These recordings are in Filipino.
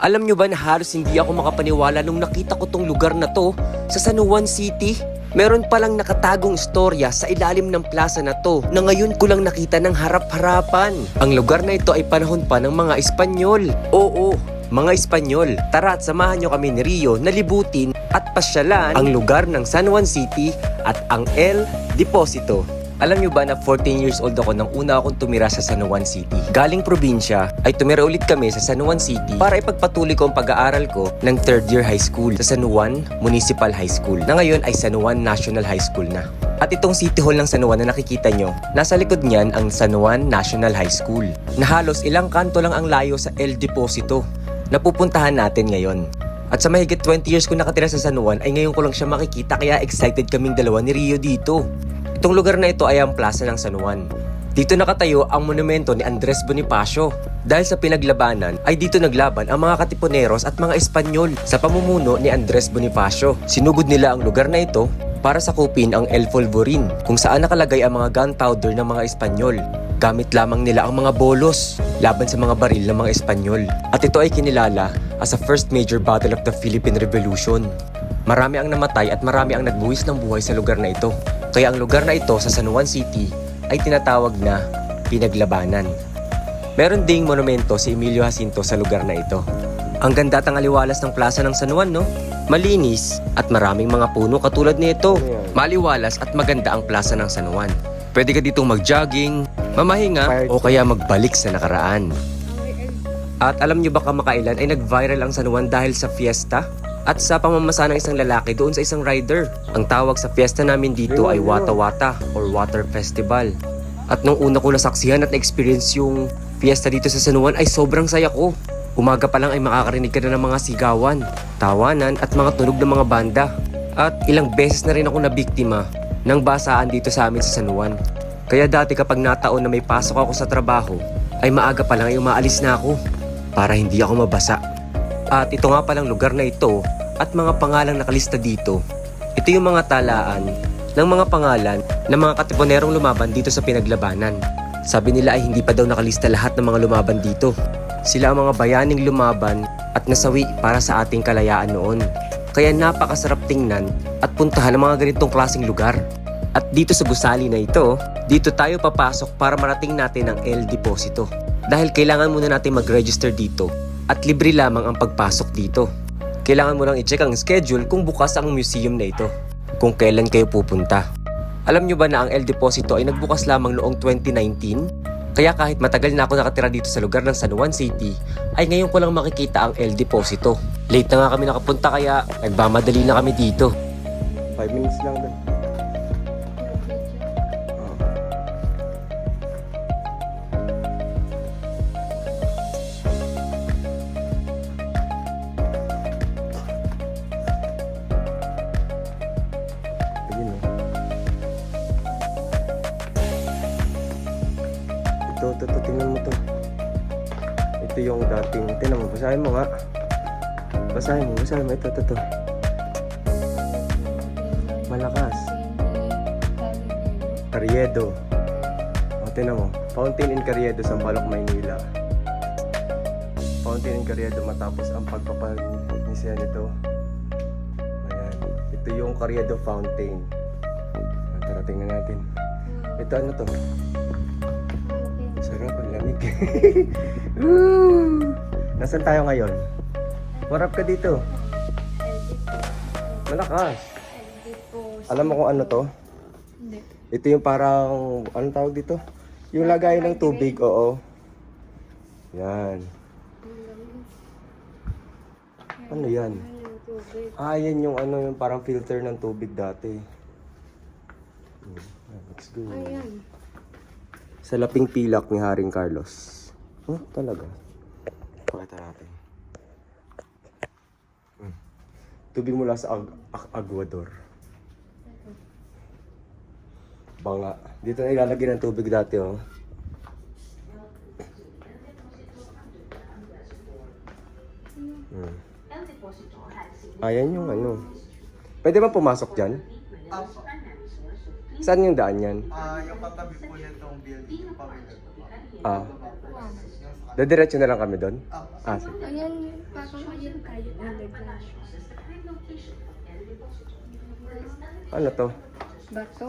Alam nyo ba na halos hindi ako makapaniwala nung nakita ko tong lugar na to sa San Juan City? Meron palang nakatagong istorya sa ilalim ng plaza na to na ngayon ko lang nakita ng harap-harapan. Ang lugar na ito ay panahon pa ng mga Espanyol. Oo, mga Espanyol. Tara at samahan nyo kami ni Rio na libutin at pasyalan ang lugar ng San Juan City at ang El Deposito. Alam nyo ba na 14 years old ako nang una akong tumira sa San Juan City? Galing probinsya ay tumira ulit kami sa San Juan City para ipagpatuloy ko ang pag-aaral ko ng third year high school sa San Juan Municipal High School na ngayon ay San Juan National High School na. At itong City Hall ng San Juan na nakikita nyo, nasa likod niyan ang San Juan National High School na halos ilang kanto lang ang layo sa El Deposito na pupuntahan natin ngayon. At sa mahigit 20 years ko nakatira sa San Juan ay ngayon ko lang siya makikita kaya excited kaming dalawa ni Rio dito. Itong lugar na ito ay ang plaza ng San Juan. Dito nakatayo ang monumento ni Andres Bonifacio. Dahil sa pinaglabanan ay dito naglaban ang mga katipuneros at mga Espanyol sa pamumuno ni Andres Bonifacio. Sinugod nila ang lugar na ito para sakupin ang El Folvorin kung saan nakalagay ang mga gunpowder ng mga Espanyol. Gamit lamang nila ang mga bolos laban sa mga baril ng mga Espanyol. At ito ay kinilala as a first major battle of the Philippine Revolution. Marami ang namatay at marami ang nagbuwis ng buhay sa lugar na ito. Kaya ang lugar na ito sa San Juan City ay tinatawag na Pinaglabanan. Meron ding monumento si Emilio Jacinto sa lugar na ito. Ang ganda at ang aliwalas ng plaza ng San Juan, no? Malinis at maraming mga puno katulad nito. Maliwalas at maganda ang plaza ng San Juan. Pwede ka ditong mag-jogging, mamahinga, o kaya magbalik sa nakaraan. At alam nyo ba kamakailan ay nag-viral ang San Juan dahil sa fiesta? At sa pamamasa ng isang lalaki doon sa isang rider. Ang tawag sa fiesta namin dito ay Wata Wata or Water Festival. At nung una ko nasaksihan at na-experience yung fiesta dito sa San Juan ay sobrang saya ko. Umaga pa lang ay makakarinig ka na ng mga sigawan, tawanan at mga tunog ng mga banda. At ilang beses na rin ako nabiktima ng basaan dito sa amin sa San Juan. Kaya dati kapag nataon na may pasok ako sa trabaho, ay maaga pa lang ay umaalis na ako para hindi ako mabasa. At ito nga palang lugar na ito at mga pangalang nakalista dito. Ito yung mga talaan ng mga pangalan ng mga katipunerong lumaban dito sa pinaglabanan. Sabi nila ay hindi pa daw nakalista lahat ng mga lumaban dito. Sila ang mga bayaning lumaban at nasawi para sa ating kalayaan noon. Kaya napakasarap tingnan at puntahan ang mga ganitong klaseng lugar. At dito sa gusali na ito, dito tayo papasok para marating natin ang El Deposito. Dahil kailangan muna natin mag-register dito at libre lamang ang pagpasok dito. Kailangan mo lang i-check ang schedule kung bukas ang museum na ito. Kung kailan kayo pupunta. Alam nyo ba na ang El Deposito ay nagbukas lamang noong 2019? Kaya kahit matagal na ako nakatira dito sa lugar ng San Juan City, ay ngayon ko lang makikita ang El Deposito. Late na nga kami nakapunta kaya nagmamadali na kami dito. 5 minutes lang dun. Ayun oh. Ito, ito, ito, tingnan mo to. Ito yung dating, tingnan mo, basahin mo nga. Basahin mo, basahin mo, ito, ito, ito. Malakas. Carriedo. O, tinan mo. Fountain in Carriedo, Sampaloc, Maynila. Fountain in Carriedo matapos ang pagpapanisya nito. Ayan. Ito yung Carriedo Fountain. O, Tara, tingnan natin. Ito ano to? Sarap, ang lamig. Nasaan tayo ngayon? Warap ka dito. Malakas. Alam mo kung ano to? Hindi. Ito yung parang, anong tawag dito? Yung lagay ng tubig, oo. Yan. Ano yan? Ah, yan yung ano, yung parang filter ng tubig dati. Hmm, Let's go. Ayan. Sa laping pilak ni Haring Carlos. Huh, talaga? Pakita natin. Hmm. Tubig mula sa Ag- Ag- Aguador. Banga. Dito na ilalagay ng tubig dati, oh. Hmm. Ayan yung ano. Pwede ba pumasok dyan? Apo. Saan yung daan yan? Ah, yung katabi po nitong building. Ah. Yung sa Dadiretso na lang kami doon? Ah, sige. Ayan, parang ayun tayo. Underground. Ano to? Bato,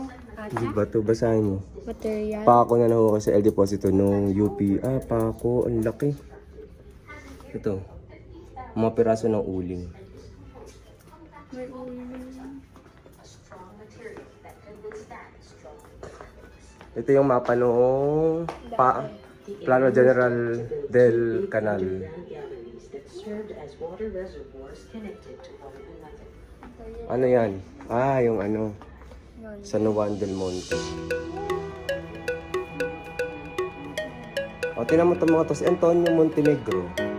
Hindi ata, ba to? Basahin mo. material. Pako na nahukay sa El Deposito nung UP. Ah, pako. Ang laki. Ito. Mga piraso ng uling. May ulo. Ito yung mapa noong pa, Plano General del Canal. Ano yan? Ah, yung ano. San Juan del Monte. O, tinan mo itong mga to. Si Antonio Montenegro.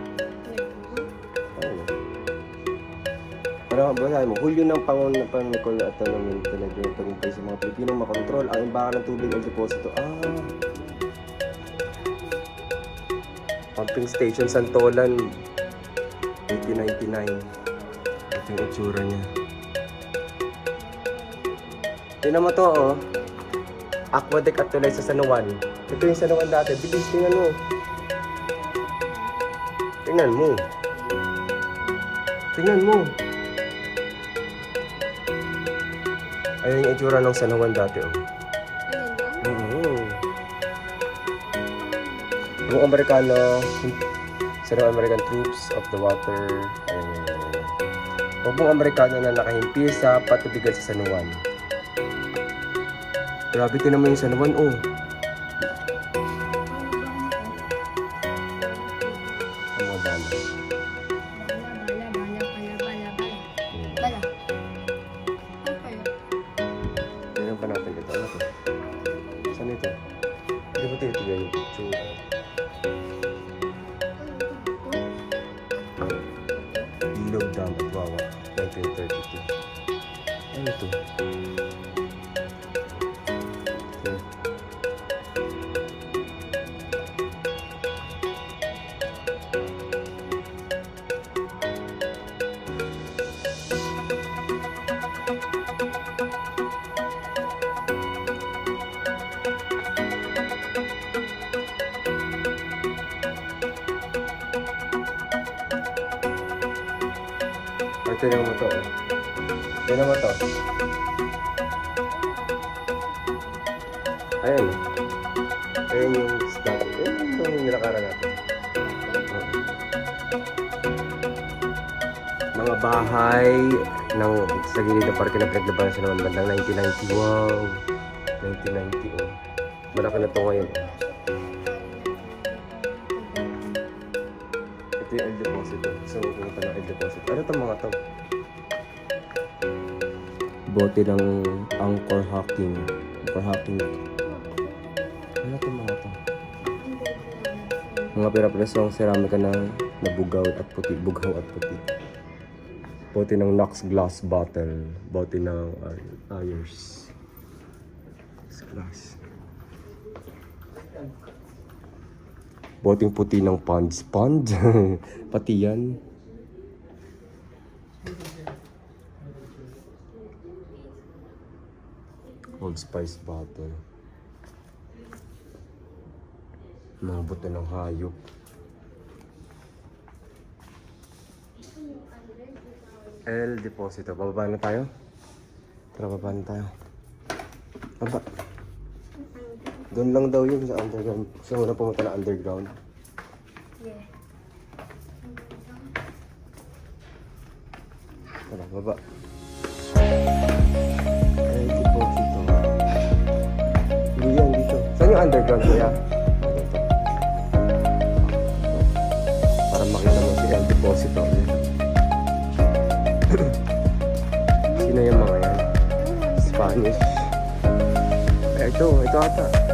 Basahin mo, hulyo ng pangon na pangnikol at ng Montenegro na tagumpay sa mga Pilipinong makontrol. Ang imbakan ng tubig at deposito. Ah! Pumping Station Santolan. 1899 Ito yung itsura niya. Tingnan mo to oh. Aquadeck at tulay sa San Juan. Ito yung San Juan dati. Bilis tingnan mo. Tingnan mo. Tingnan mo Ayan yung itsura ng San Juan dati oh. Oo. Yung Amerikano, sa mga American troops of the water, eh, Huwag Amerikano na nakahimpis sa patubigan sa San Juan. Grabe din naman yung San Juan, oh. 1932. Ano ito? Okay. Tingnan mo to. oh. Tingnan mo to. Ayan. oh. Ayan yung start. Ayan yung nilakaran natin. Mga bahay ng sa gilid ng parke na pinaglabanan sa naman bandang 1990. Wow! 1990 oh. Malaki na to ngayon. oh. Ito yung El Deposito. Gusto mo pumunta ng El Deposito. Ano itong mga to? Bote ng Angkor Hacking. Angkor Hacking. Ano itong mga to? Mga pira-presong ceramika na nabugaw at puti. Bugaw at puti. Bote ng Knox Glass Bottle. Bote ng uh, Ayers. Glass. Boting puti ng pond. Pond? Pati yan. Old Spice bottle. Mga buto ng hayop. El Deposito. Bababa na tayo? Tara, bababa na tayo. Baba. Doon lang daw yun sa underground. Gusto mo na pumunta na underground. Yeah. Tara, baba. El Deposito. Hindi yan dito. Saan yung underground kuya? Dito. Para makita mo si El Deposito. Sino yung mga yan? Spanish. Eh, ito, ito ata.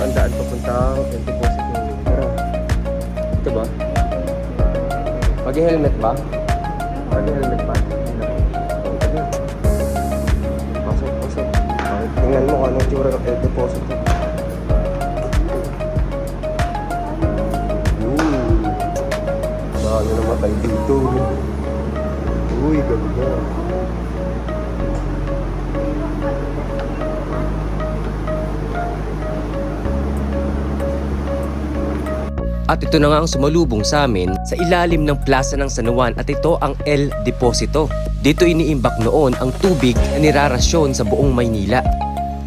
Ang daan papuntang El Deposito. Tara. Ito ba? Mag-helmet ba? Mag-helmet ba? Pasok, pasok. Tingnan mo kung anong tsura ng El Deposito. Ooh. Baka na namatay dito. Uy, ganda. At ito na nga ang sumalubong sa amin sa ilalim ng plaza ng San Juan at ito ang El Deposito. Dito iniimbak noon ang tubig na nirarasyon sa buong Maynila.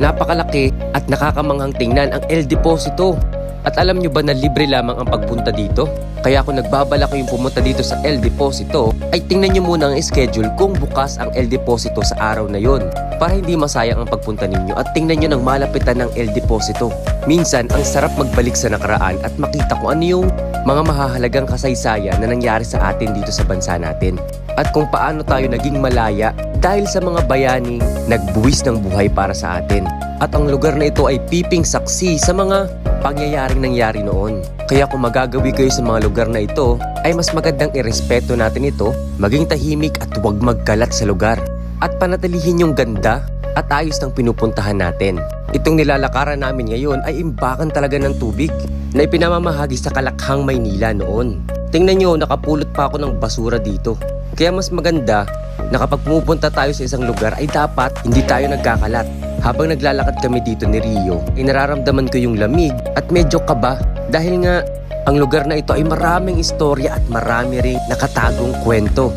Napakalaki at nakakamanghang tingnan ang El Deposito. At alam nyo ba na libre lamang ang pagpunta dito? Kaya kung nagbabala kayong pumunta dito sa El Deposito, ay tingnan nyo muna ang schedule kung bukas ang El Deposito sa araw na yon para hindi masayang ang pagpunta ninyo at tingnan nyo ng malapitan ng El Deposito. Minsan, ang sarap magbalik sa nakaraan at makita kung ano yung mga mahahalagang kasaysayan na nangyari sa atin dito sa bansa natin. At kung paano tayo naging malaya dahil sa mga bayaning nagbuwis ng buhay para sa atin. At ang lugar na ito ay piping saksi sa mga pangyayaring nangyari noon. Kaya kung magagawi kayo sa mga lugar na ito, ay mas magandang irespeto natin ito, maging tahimik at huwag magkalat sa lugar. At panatilihin yung ganda at ayos ng pinupuntahan natin. Itong nilalakaran namin ngayon ay imbakan talaga ng tubig na ipinamamahagi sa Kalakhang, Maynila noon. Tingnan nyo, nakapulot pa ako ng basura dito. Kaya mas maganda na kapag pumupunta tayo sa isang lugar ay dapat hindi tayo nagkakalat. Habang naglalakad kami dito ni Rio, ay nararamdaman ko yung lamig at medyo kaba dahil nga ang lugar na ito ay maraming istorya at marami ring nakatagong kwento.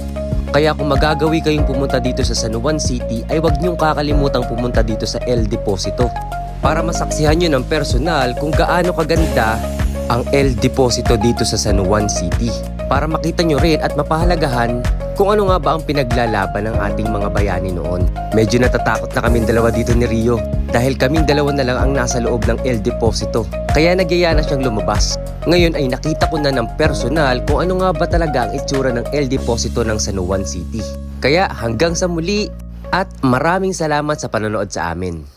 Kaya kung magagawi kayong pumunta dito sa San Juan City ay huwag niyong kakalimutang pumunta dito sa El Deposito para masaksihan nyo ng personal kung gaano kaganda ang El Deposito dito sa San Juan City. Para makita nyo rin at mapahalagahan kung ano nga ba ang pinaglalaban ng ating mga bayani noon. Medyo natatakot na kaming dalawa dito ni Rio dahil kaming dalawa na lang ang nasa loob ng El Deposito. Kaya nagyaya na siyang lumabas. Ngayon ay nakita ko na ng personal kung ano nga ba talaga ang itsura ng El Deposito ng San Juan City. Kaya hanggang sa muli at maraming salamat sa panonood sa amin.